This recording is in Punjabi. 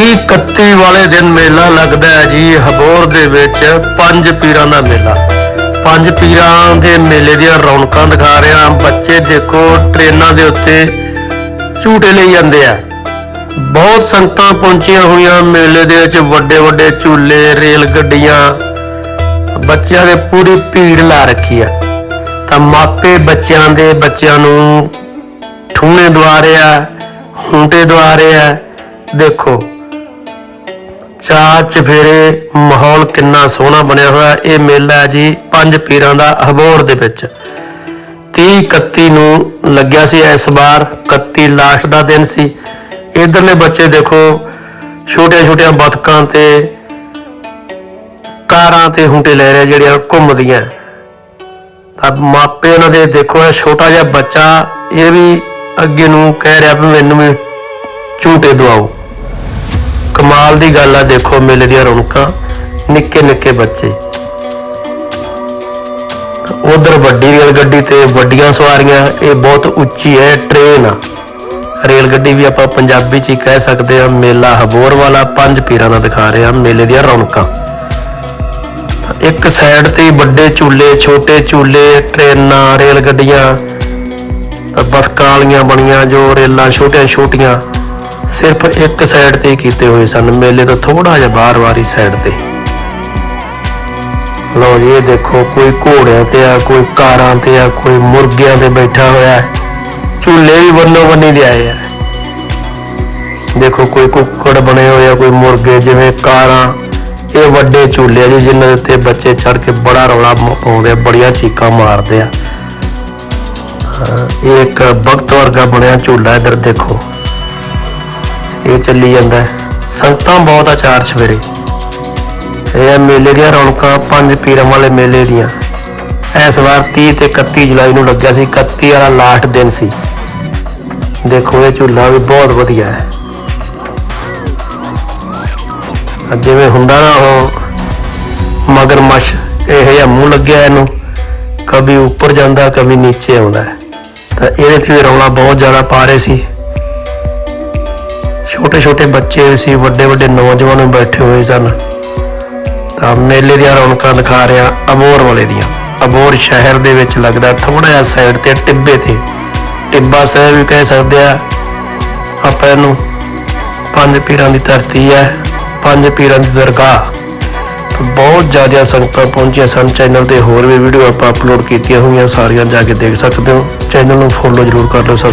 30 31 ਵਾਲੇ ਦਿਨ ਮੇਲਾ ਲੱਗਦਾ ਹੈ ਜੀ। ਹਬੋਰ ਦੇ ਵਿੱਚ ਪੰਜ ਪੀਰਾਂ ਦਾ ਮੇਲਾ। ਪੰਜ ਪੀਰਾਂ ਦੇ ਮੇਲੇ ਦੀਆਂ ਰੌਣਕਾਂ ਦਿਖਾ ਰਿਹਾ ਬੱਚੇ ਦੇਖੋ, ਟ੍ਰੇਨਾਂ ਦੇ ਉੱਤੇ ਝੂਟੇ ਲਈ ਜਾਂਦੇ ਆ। ਬਹੁਤ ਸੰਗਤਾਂ ਪਹੁੰਚੀਆਂ ਹੋਈਆਂ ਮੇਲੇ ਦੇ ਵਿੱਚ। ਵੱਡੇ ਵੱਡੇ ਝੂਲੇ, ਰੇਲ ਗੱਡੀਆਂ। ਬੱਚਿਆਂ ਦੇ ਪੂਰੀ ਭੀੜ ਲਾ ਰੱਖੀ ਆ। ਤਾਂ ਮਾਪੇ ਬੱਚਿਆਂ ਦੇ ਬੱਚਿਆਂ ਨੂੰ ਠੂਣੇ ਦਵਾ ਰਿਹਾ ਹੁੰਟੇ ਦਵਾ ਰਿਹਾ ਦੇਖੋ ਚਾਰ ਚਫੇਰੇ, ਮਾਹੌਲ ਕਿੰਨਾ ਸੋਹਣਾ ਬਣਿਆ ਹੋਇਆ, ਇਹ ਮੇਲਾ ਹੈ ਜੀ ਪੰਜ ਪੀਰਾਂ ਦਾ ਹਬੋਰ ਦੇ ਵਿੱਚ। 30 31 ਨੂੰ ਲੱਗਿਆ ਸੀ ਇਸ ਵਾਰ 31 ਲਾਸਟ ਦਾ ਦਿਨ ਸੀ। ਇਧਰਲੇ ਬੱਚੇ ਦੇਖੋ ਛੋਟੀਆਂ ਛੋਟੀਆਂ ਬਤਕਾਂ ਤੇ ਕਾਰਾਂ ਤੇ ਹੁੰਟੇ ਲੈ ਰਹੇ ਜਿਹੜੀਆਂ ਘੁੰਮਦੀਆਂ। ਤਾਂ ਮਾਪੇ ਉਹਨਾਂ ਦੇ ਦੇਖੋ, ਇਹ ਛੋਟਾ ਜਿਹਾ ਬੱਚਾ, ਇਹ ਵੀ ਅੱਗੇ ਨੂੰ ਕਹਿ ਰਿਹਾ ਵੀ ਮੈਨੂੰ ਵੀ ਝੂਟੇ ਦਵਾਓ। ਕਮਾਲ ਦੀ ਗੱਲ ਆ, ਦੇਖੋ ਮੇਲੇ ਦੀਆਂ ਰੌਣਕਾਂ, ਨਿੱਕੇ ਨਿੱਕੇ ਬੱਚੇ। ਉਧਰ ਵੱਡੀ ਰੇਲ ਗੱਡੀ ਤੇ ਵੱਡੀਆਂ ਸਵਾਰੀਆਂ, ਇਹ ਬਹੁਤ ਉੱਚੀ ਹੈ ਟ੍ਰੇਨ ਆ। ਰੇਲ ਗੱਡੀ ਵੀ ਆਪਾਂ ਪੰਜਾਬੀ ਚ ਹੀ ਕਹਿ ਸਕਦੇ ਆ ਮੇਲਾ ਹਬੋਰ ਵਾਲਾ, ਪੰਜ ਪੀਰਾਂ ਦਾ ਦਿਖਾ ਰਿਹਾ ਮੇਲੇ ਦੀਆਂ ਰੌਣਕਾਂ। ਇੱਕ ਸਾਈਡ ਤੇ ਵੱਡੇ ਝੂਲੇ, ਛੋਟੇ ਝੂਲੇ ਟ੍ਰੇਨਾਂ ਰੇਲ ਗੱਡੀਆਂ ਤਾਂ ਬਸਕਾਂ ਵਾਲੀਆਂ ਬਣੀਆਂ, ਜੋ ਰੇਲਾਂ ਛੋਟੀਆਂ ਛੋਟੀਆਂ ਸਿਰਫ ਇੱਕ ਸਾਈਡ ਤੇ ਕੀਤੇ ਹੋਏ ਸਨ। ਮੇਲੇ ਤੋਂ ਥੋੜਾ ਜਿਹਾ ਬਾਹਰ ਵਾਰੀ ਸਾਈਡ ਤੇ। ਲਓ ਜੀ, ਇਹ ਦੇਖੋ, ਕੋਈ ਘੋੜਿਆਂ ਤੇ ਆ, ਕੋਈ ਕਾਰਾਂ ਤੇ ਆ, ਕੋਈ ਮੁਰਗਿਆਂ ਤੇ ਬੈਠਾ ਹੋਇਆ ਹੈ। ਝੂਲੇ ਵੀ ਬੰਨੋ ਬੰਨੀ ਦੇ ਆਏ ਆ। ਦੇਖੋ, ਕੋਈ ਕੁੱਕੜ ਬਣੇ ਹੋਏ ਆ, ਕੋਈ ਮੁਰਗੇ, ਜਿਵੇਂ ਕਾਰਾਂ। ਇਹ ਵੱਡੇ ਝੂਲੇ ਆ ਜੀ, ਜਿਨ੍ਹਾਂ ਦੇ ਉੱਤੇ ਬੱਚੇ ਚੜ ਕੇ ਬੜਾ ਰੌਲਾ ਪਾਉਂਦੇ ਆ, ਬੜੀਆਂ ਚੀਕਾਂ ਮਾਰਦੇ ਆ। ਇਹ ਇੱਕ ਬਖਤ ਵਰਗਾ ਬਣਿਆ ਝੂਲਾ ਇਧਰ ਦੇਖੋ। ਇਹ ਚੱਲੀ ਜਾਂਦਾ ਸੰਗਤਾਂ ਬਹੁਤ ਆ ਚਾਰ ਸਵੇਰੇ ਇਹ ਮੇਲੇ ਦੀਆਂ ਰੌਣਕਾਂ, ਪੰਜ ਪੀਰਾਂ ਵਾਲੇ ਮੇਲੇ ਦੀਆਂ। ਇਸ ਵਾਰ 30 ਤੇ 31 ਜੁਲਾਈ ਨੂੰ ਲੱਗਿਆ ਸੀ 31 ਵਾਲਾ ਲਾਸਟ ਦਿਨ ਸੀ। ਦੇਖੋ, ਇਹ ਝੂਲਾ ਵੀ ਬਹੁਤ ਵਧੀਆ ਹੈ। ਜਿਵੇਂ ਹੁੰਦਾ ਨਾ ਉਹ ਮਗਰਮੱਛ, ਇਹ ਜਿਹਾ ਮੂੰਹ ਲੱਗਿਆ ਇਹਨੂੰ ਕभी ਉੱਪਰ ਜਾਂਦਾ ਕभी ਨੀਚੇ ਆਉਂਦਾ ਤਾਂ ਇਹਦੇ ਤੇ ਰੌਲਾ ਬਹੁਤ ਜ਼ਿਆਦਾ ਪਾ ਰਹੇ ਸੀ। ਛੋਟੇ ਛੋਟੇ ਬੱਚੇ ਸੀ ਵੱਡੇ ਵੱਡੇ ਨੌਜਵਾਨ ਬੈਠੇ ਹੋਏ ਸਨ। ਤਾਂ ਮੇਲੇ ਦੀਆਂ ਰੌਣਕਾਂ ਦਿਖਾ ਰਿਹਾ ਅਬੋਰ ਵਾਲੇ ਦੀਆਂ। ਅਬੋਰ ਸ਼ਹਿਰ ਦੇ ਵਿੱਚ ਲੱਗਦਾ ਥੋੜਾ ਜਿਹਾ ਸਾਈਡ ਤੇ ਟਿੱਬੇ ਤੇ। ਟਿੱਬਾ ਸਾਹਿਬ ਵੀ ਕਹਿ ਸਕਦੇ ਆ, ਆਪਾਂ ਇਹਨੂੰ ਪੰਜ ਪੀਰਾਂ ਦੀ ਧਰਤੀ ਹੈ, ਪੰਜ ਪੀਰਾਂ ਦੀ ਦਰਗਾਹ। ਬਹੁਤ ਜ਼ਿਆਦਾ ਸੰਗਤਾਂ ਪਹੁੰਚੀਆਂ ਸਨ। ਚੈਨਲ ਤੇ ਹੋਰ ਵੀ ਵੀਡੀਓ ਆਪਾਂ ਅਪਲੋਡ ਕੀਤੀਆਂ ਹੋਈਆਂ, ਸਾਰੀਆਂ ਜਾ ਕੇ ਦੇਖ ਸਕਦੇ ਹੋ। ਚੈਨਲ ਨੂੰ ਫੋਲੋ ਜ਼ਰੂਰ ਕਰ ਲਓ ਸਬ